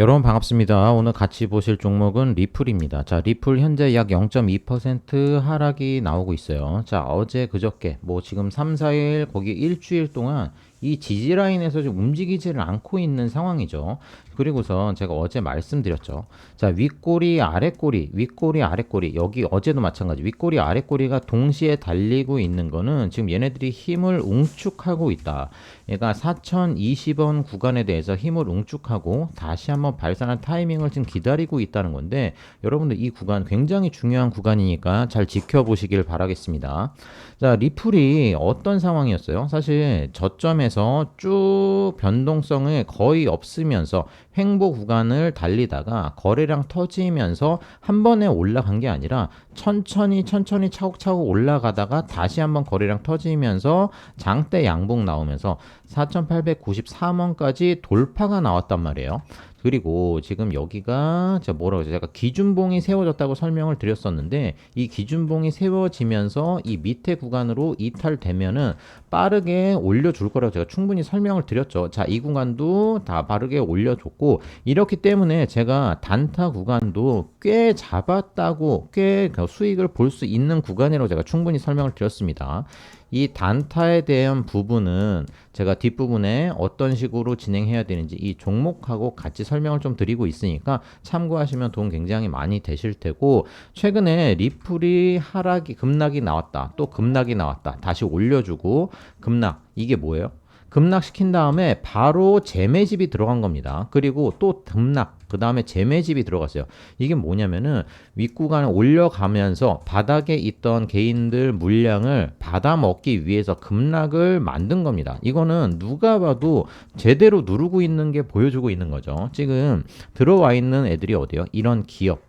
여러분 반갑습니다. 오늘 같이 보실 종목은 리플입니다. 자, 리플 현재 약 0.2% 하락이 나오고 있어요. 자, 어제 그저께 뭐 지금 3, 4일 거기 일주일 동안 이 지지 라인에서 좀 움직이지를 않고 있는 상황이죠. 그리고선 제가 어제 말씀드렸죠. 자, 윗꼬리, 아랫꼬리, 윗꼬리, 아랫꼬리. 여기 어제도 마찬가지. 윗꼬리, 아랫꼬리가 동시에 달리고 있는 거는 지금 얘네들이 힘을 웅축하고 있다. 얘가 4020원 구간에 대해서 힘을 웅축하고 다시 한번 발산할 타이밍을 지금 기다리고 있다는 건데 여러분들 이 구간 굉장히 중요한 구간이니까 잘 지켜보시길 바라겠습니다. 자, 리플이 어떤 상황이었어요? 사실 저점에서 쭉 변동성을 거의 없으면서 횡보 구간을 달리다가 거래량 터지면서 한 번에 올라간 게 아니라 천천히 천천히 차곡차곡 올라가다가 다시 한번 거래량 터지면서 장대 양봉 나오면서 4,893원까지 돌파가 나왔단 말이에요. 그리고 지금 여기가 제가 뭐라고 하죠? 제가 기준봉이 세워졌다고 설명을 드렸었는데 이 기준봉이 세워지면서 이 밑에 구간으로 이탈되면은 빠르게 올려줄 거라고 제가 충분히 설명을 드렸죠. 자, 이 구간도 다 빠르게 올려줬고 이렇기 때문에 제가 단타 구간도 꽤 잡았다고 꽤그 수익을 볼 수 있는 구간이라고 제가 충분히 설명을 드렸습니다. 이 단타에 대한 부분은 제가 뒷부분에 어떤 식으로 진행해야 되는지 이 종목하고 같이 설명을 좀 드리고 있으니까 참고하시면 도움 굉장히 많이 되실 테고 최근에 리플이 하락이 급락이 나왔다 또 급락이 나왔다 다시 올려주고 급락 이게 뭐예요? 급락시킨 다음에 바로 재매집이 들어간 겁니다. 그리고 또 등락, 그 다음에 재매집이 들어갔어요. 이게 뭐냐면은 윗구간을 올려가면서 바닥에 있던 개인들 물량을 받아먹기 위해서 급락을 만든 겁니다. 이거는 누가 봐도 제대로 누르고 있는 게 보여주고 있는 거죠. 지금 들어와 있는 애들이 어디요? 이런 기업,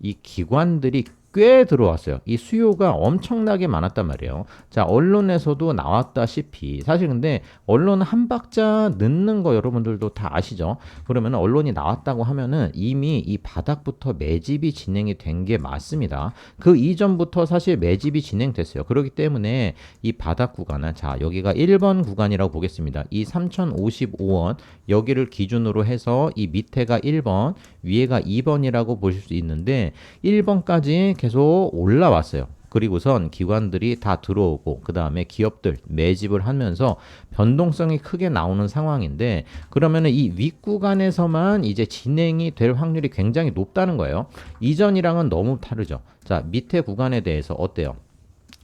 이 기관들이 꽤 들어왔어요. 이 수요가 엄청나게 많았단 말이에요. 자, 언론에서도 나왔다시피 사실 근데 언론 한 박자 늦는 거 여러분들도 다 아시죠? 그러면 언론이 나왔다고 하면은 이미 이 바닥부터 매집이 진행이 된 게 맞습니다. 그 이전부터 사실 매집이 진행됐어요. 그렇기 때문에 이 바닥 구간은 자, 여기가 1번 구간이라고 보겠습니다. 이 3055원 여기를 기준으로 해서 이 밑에가 1번, 위에가 2번이라고 보실 수 있는데 1번까지 계속 올라왔어요. 그리고선 기관들이 다 들어오고 그 다음에 기업들 매집을 하면서 변동성이 크게 나오는 상황인데 그러면은 이 윗구간에서만 이제 진행이 될 확률이 굉장히 높다는 거예요. 이전이랑은 너무 다르죠. 자 밑에 구간에 대해서 어때요?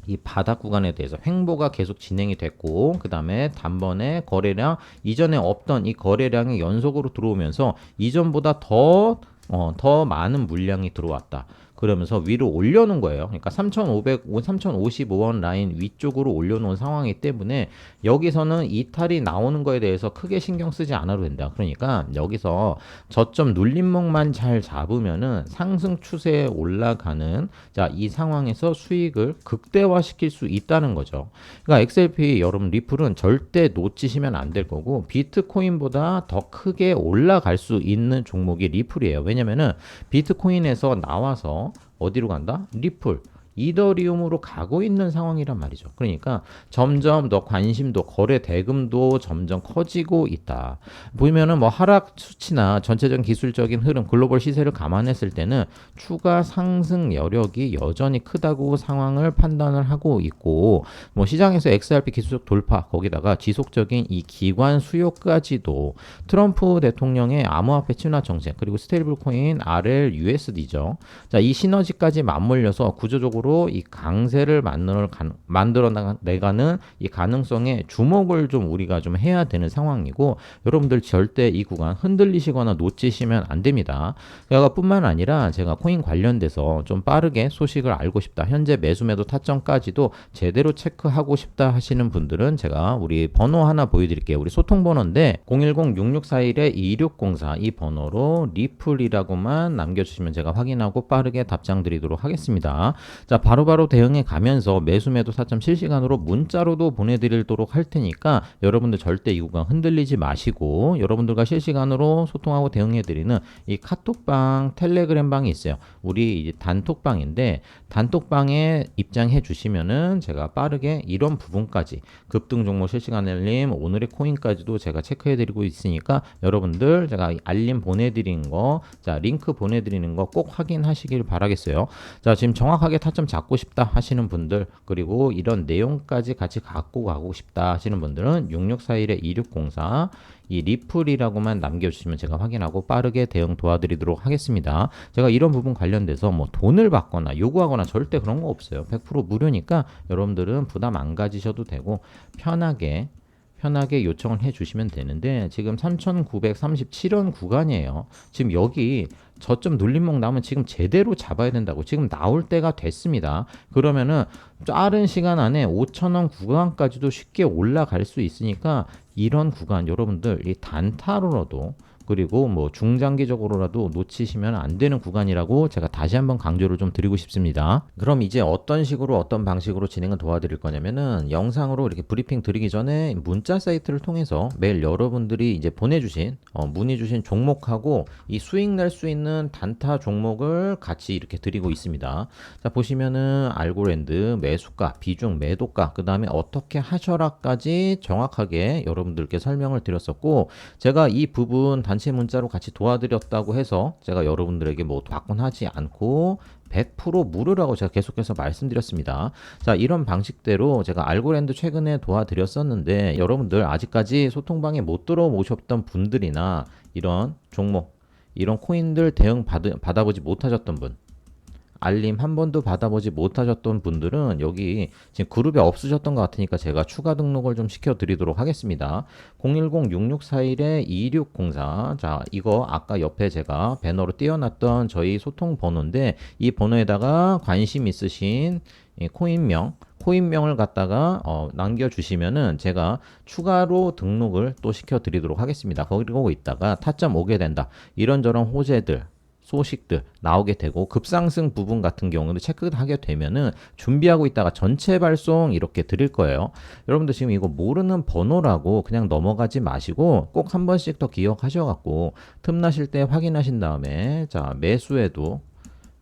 이 바닥 구간에 대해서 횡보가 계속 진행이 됐고 그 다음에 단번에 거래량 이전에 없던 이 거래량이 연속으로 들어오면서 이전보다 더 어, 더 많은 물량이 들어왔다. 그러면서 위로 올려놓은 거예요. 그러니까 3,500, 3,055원 라인 위쪽으로 올려놓은 상황이기 때문에 여기서는 이탈이 나오는 거에 대해서 크게 신경 쓰지 않아도 된다. 그러니까 여기서 저점 눌림목만 잘 잡으면은 상승 추세에 올라가는 자, 이 상황에서 수익을 극대화시킬 수 있다는 거죠. 그러니까 XLP 여러분 리플은 절대 놓치시면 안 될 거고 비트코인보다 더 크게 올라갈 수 있는 종목이 리플이에요. 왜냐면은 비트코인에서 나와서 어디로 간다? 리플. 이더리움으로 가고 있는 상황이란 말이죠. 그러니까 점점 더 관심도 거래 대금도 점점 커지고 있다. 보면은 뭐 하락 수치나 전체적인 기술적인 흐름, 글로벌 시세를 감안했을 때는 추가 상승 여력이 여전히 크다고 상황을 판단을 하고 있고 뭐 시장에서 XRP 기술적 돌파 거기다가 지속적인 이 기관 수요까지도 트럼프 대통령의 암호화폐 친화 정책 그리고 스테이블 코인 RLUSD죠. 자, 이 시너지까지 맞물려서 구조적으로 쪽으로 이 강세를 만들어, 만들어 내가는 이 가능성에 주목을 좀 우리가 좀 해야 되는 상황이고 여러분들 절대 이 구간 흔들리시거나 놓치시면 안 됩니다. 그가 뿐만 아니라 제가 코인 관련돼서 좀 빠르게 소식을 알고 싶다. 현재 매수 매도 타점까지도 제대로 체크하고 싶다 하시는 분들은 제가 우리 번호 하나 보여드릴게요. 우리 소통 번호인데 010-6641-2604 이 번호로 리플이라고만 남겨주시면 제가 확인하고 빠르게 답장 드리도록 하겠습니다. 자, 자, 바로 바로 대응해 가면서 매수 매도 타점 실시간으로 문자로도 보내드리도록 할 테니까 여러분들 절대 이 구간 흔들리지 마시고 여러분들과 실시간으로 소통하고 대응해드리는 이 카톡방, 텔레그램 방이 있어요. 우리 이제 단톡방인데 단톡방에 입장해 주시면은 제가 빠르게 이런 부분까지 급등 종목 실시간 알림, 오늘의 코인까지도 제가 체크해 드리고 있으니까 여러분들 제가 알림 보내드린 거, 자, 링크 보내드리는 거 꼭 확인하시길 바라겠어요. 자, 지금 정확하게 타점 잡고 싶다 하시는 분들, 그리고 이런 내용까지 같이 갖고 가고 싶다 하시는 분들은 6641에 2604, 이 리플이라고만 남겨주시면 제가 확인하고 빠르게 대응 도와드리도록 하겠습니다. 제가 이런 부분 관련돼서 뭐 돈을 받거나 요구하거나 절대 그런 거 없어요. 100% 무료니까 여러분들은 부담 안 가지셔도 되고 편하게 편하게 요청을 해 주시면 되는데 지금 3937원 구간이에요. 지금 여기 저점 눌림목 나오면 지금 제대로 잡아야 된다고 지금 나올 때가 됐습니다. 그러면은 빠른 시간 안에 5천원 구간까지도 쉽게 올라갈 수 있으니까 이런 구간 여러분들 이 단타로라도 그리고 뭐 중장기적으로라도 놓치시면 안 되는 구간이라고 제가 다시 한번 강조를 좀 드리고 싶습니다. 그럼 이제 어떤 식으로 어떤 방식으로 진행을 도와드릴 거냐면은 영상으로 이렇게 브리핑 드리기 전에 문자 사이트를 통해서 매일 여러분들이 이제 보내주신 어, 문의 주신 종목하고 이 수익 낼 수 있는 단타 종목을 같이 이렇게 드리고 있습니다. 자 보시면은 알고랜드 매수가 비중 매도가 그 다음에 어떻게 하셔라까지 정확하게 여러분들께 설명을 드렸었고 제가 이 부분 단체 문자로 같이 도와드렸다고 해서 제가 여러분들에게 뭐 바꾼하지 않고 100% 무료라고 제가 계속해서 말씀드렸습니다. 자, 이런 방식대로 제가 알고랜드 최근에 도와드렸었는데 여러분들 아직까지 소통방에 못 들어오셨던 분들이나 이런 종목, 이런 코인들 대응 받, 받아보지 못하셨던 분, 알림 한 번도 받아보지 못하셨던 분들은 여기 지금 그룹에 없으셨던 것 같으니까 제가 추가 등록을 좀 시켜드리도록 하겠습니다. 010-6641-2604. 자, 이거 아까 옆에 제가 배너로 띄워놨던 저희 소통 번호인데 이 번호에다가 관심 있으신 이 코인명, 코인명을 갖다가 어, 남겨주시면은 제가 추가로 등록을 또 시켜드리도록 하겠습니다. 거기고 있다가 타점 오게 된다. 이런저런 호재들, 소식들 나오게 되고 급상승 부분 같은 경우는 체크하게 되면은 준비하고 있다가 전체 발송 이렇게 드릴 거예요. 여러분들 지금 이거 모르는 번호라고 그냥 넘어가지 마시고 꼭 한 번씩 더 기억하셔 갖고 틈나실 때 확인하신 다음에 자 매수에도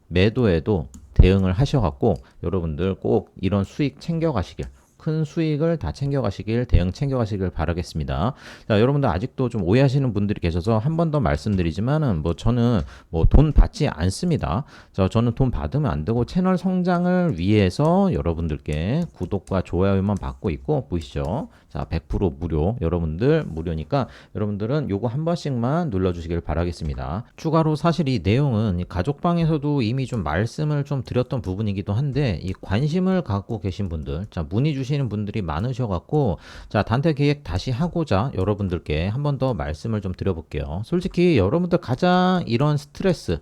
매도에도 대응을 하셔 갖고 여러분들 꼭 이런 수익 챙겨 가시길 큰 수익을 다 챙겨가시길 대응 챙겨가시길 바라겠습니다. 자, 여러분들 아직도 좀 오해하시는 분들이 계셔서 한 번 더 말씀드리지만은 뭐 저는 뭐 돈 받지 않습니다. 자, 저는 돈 받으면 안 되고 채널 성장을 위해서 여러분들께 구독과 좋아요만 받고 있고 보이시죠? 자, 100% 무료. 여러분들 무료니까 여러분들은 요거 한 번씩만 눌러주시길 바라겠습니다. 추가로 사실 이 내용은 이 가족방에서도 이미 좀 말씀을 좀 드렸던 부분이기도 한데 이 관심을 갖고 계신 분들, 자 문의 주 시는 분들이 많으셔갖고 자 단태 계획 다시 하고자 여러분들께 한 번 더 말씀을 좀 드려볼게요. 솔직히 여러분들 가장 이런 스트레스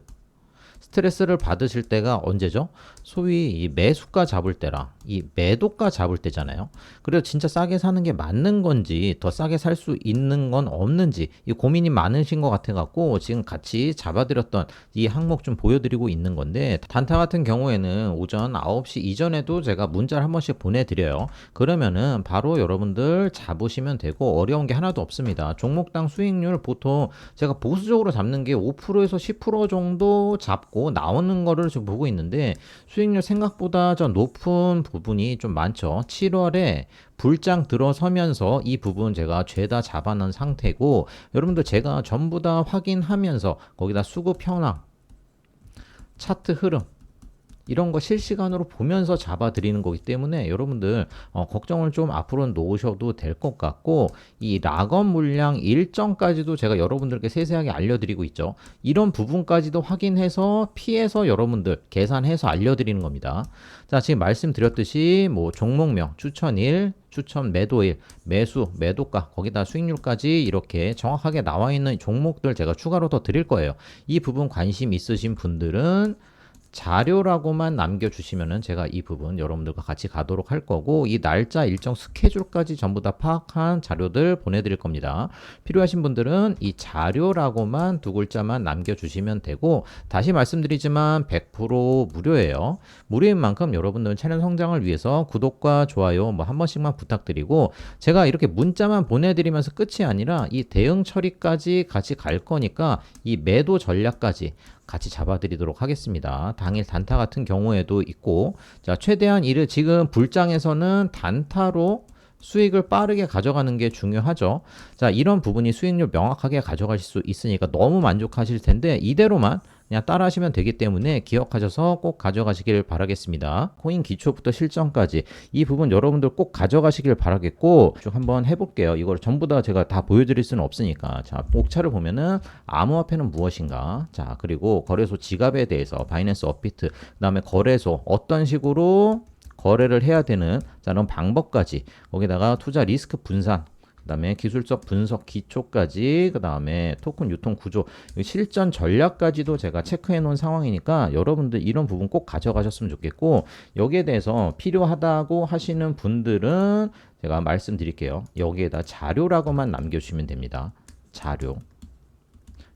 스트레스를 받으실 때가 언제죠? 소위 이 매수가 잡을 때라 이 매도가 잡을 때잖아요. 그래서 진짜 싸게 사는 게 맞는 건지 더 싸게 살 수 있는 건 없는지 이 고민이 많으신 것 같아 갖고 지금 같이 잡아드렸던 이 항목 좀 보여드리고 있는 건데 단타 같은 경우에는 오전 9시 이전에도 제가 문자를 한 번씩 보내드려요. 그러면은 바로 여러분들 잡으시면 되고 어려운 게 하나도 없습니다. 종목당 수익률 보통 제가 보수적으로 잡는 게 5%에서 10% 정도 잡고 나오는 거를 지금 보고 있는데 수익률 생각보다 저 높은 부분이 좀 많죠. 7월에 불장 들어서면서 이 부분 제가 죄다 잡아놓은 상태고 여러분들 제가 전부 다 확인하면서 거기다 수급 현황 차트 흐름 이런 거 실시간으로 보면서 잡아드리는 거기 때문에 여러분들 어, 걱정을 좀 앞으로 놓으셔도 될 것 같고 이 락업 물량 일정까지도 제가 여러분들께 세세하게 알려드리고 있죠. 이런 부분까지도 확인해서 피해서 여러분들 계산해서 알려드리는 겁니다. 자 지금 말씀드렸듯이 뭐 종목명 추천일 추천 매도일, 매수, 매도가, 거기다 수익률까지 이렇게 정확하게 나와 있는 종목들 제가 추가로 더 드릴 거예요. 이 부분 관심 있으신 분들은 자료라고만 남겨주시면은 제가 이 부분 여러분들과 같이 가도록 할 거고 이 날짜 일정 스케줄까지 전부 다 파악한 자료들 보내드릴 겁니다. 필요하신 분들은 이 자료라고만 두 글자만 남겨주시면 되고 다시 말씀드리지만 100% 무료예요. 무료인 만큼 여러분들 채널 성장을 위해서 구독과 좋아요 뭐 한 번씩만 부탁드리고 제가 이렇게 문자만 보내드리면서 끝이 아니라 이 대응 처리까지 같이 갈 거니까 이 매도 전략까지 같이 잡아드리도록 하겠습니다. 당일 단타 같은 경우에도 있고, 자, 최대한 이를 지금 불장에서는 단타로 수익을 빠르게 가져가는 게 중요하죠. 자, 이런 부분이 수익률 명확하게 가져가실 수 있으니까 너무 만족하실 텐데, 이대로만 그냥 따라 하시면 되기 때문에 기억하셔서 꼭 가져가시길 바라겠습니다. 코인 기초부터 실전까지 이 부분 여러분들 꼭 가져가시길 바라겠고 쭉 한번 해볼게요. 이걸 전부 다 제가 다 보여드릴 수는 없으니까 자 옥차를 보면은 암호화폐는 무엇인가 자 그리고 거래소 지갑에 대해서 바이낸스 업비트 그 다음에 거래소 어떤 식으로 거래를 해야 되는 자 그런 방법까지 거기다가 투자 리스크 분산 그 다음에 기술적 분석 기초까지 그 다음에 토큰 유통 구조 실전 전략까지도 제가 체크해 놓은 상황이니까 여러분들 이런 부분 꼭 가져가셨으면 좋겠고 여기에 대해서 필요하다고 하시는 분들은 제가 말씀드릴게요. 여기에다 자료라고만 남겨주시면 됩니다. 자료.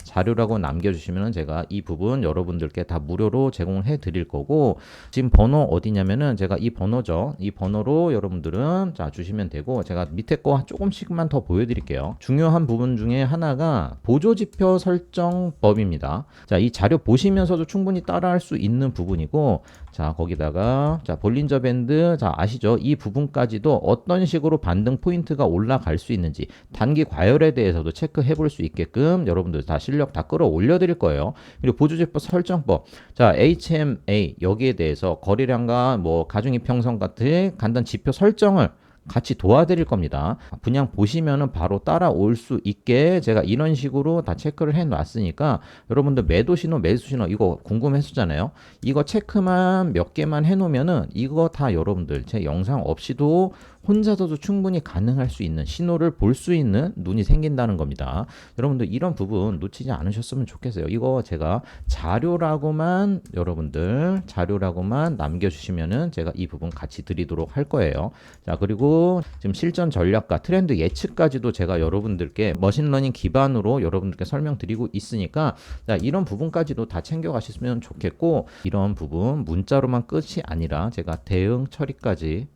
자료라고 남겨주시면 제가 이 부분 여러분들께 다 무료로 제공해 드릴 거고 지금 번호 어디냐면은 제가 이 번호죠. 이 번호로 여러분들은 자 주시면 되고 제가 밑에 거 조금씩만 더 보여드릴게요. 중요한 부분 중에 하나가 보조지표 설정법입니다. 자이 자료 보시면서도 충분히 따라할 수 있는 부분이고 자 거기다가 자 볼린저 밴드 자 아시죠? 이 부분까지도 어떤 식으로 반등 포인트가 올라갈 수 있는지 단기 과열에 대해서도 체크해 볼 수 있게끔 여러분들 다 실력 다 끌어올려 드릴 거예요 그리고 보조지표 설정법 자 HMA 여기에 대해서 거래량과 뭐 가중이 평선 같은 간단 지표 설정을 같이 도와드릴 겁니다. 그냥 보시면은 바로 따라올 수 있게 제가 이런 식으로 다 체크를 해 놨으니까 여러분들 매도 신호, 매수 신호 이거 궁금했었잖아요. 이거 체크만 몇 개만 해 놓으면은 이거 다 여러분들 제 영상 없이도 혼자서도 충분히 가능할 수 있는 신호를 볼 수 있는 눈이 생긴다는 겁니다. 여러분들 이런 부분 놓치지 않으셨으면 좋겠어요. 이거 제가 자료라고만 여러분들 자료라고만 남겨주시면은 제가 이 부분 같이 드리도록 할 거예요. 자 그리고 지금 실전 전략과 트렌드 예측까지도 제가 여러분들께 머신러닝 기반으로 여러분들께 설명드리고 있으니까 자 이런 부분까지도 다 챙겨가셨으면 좋겠고 이런 부분 문자로만 끝이 아니라 제가 대응 처리까지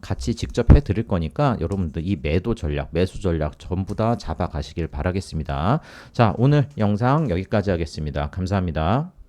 같이 직접 해 드릴 거니까 여러분들 이 매도 전략, 매수 전략 전부 다 잡아 가시길 바라겠습니다. 자, 오늘 영상 여기까지 하겠습니다. 감사합니다.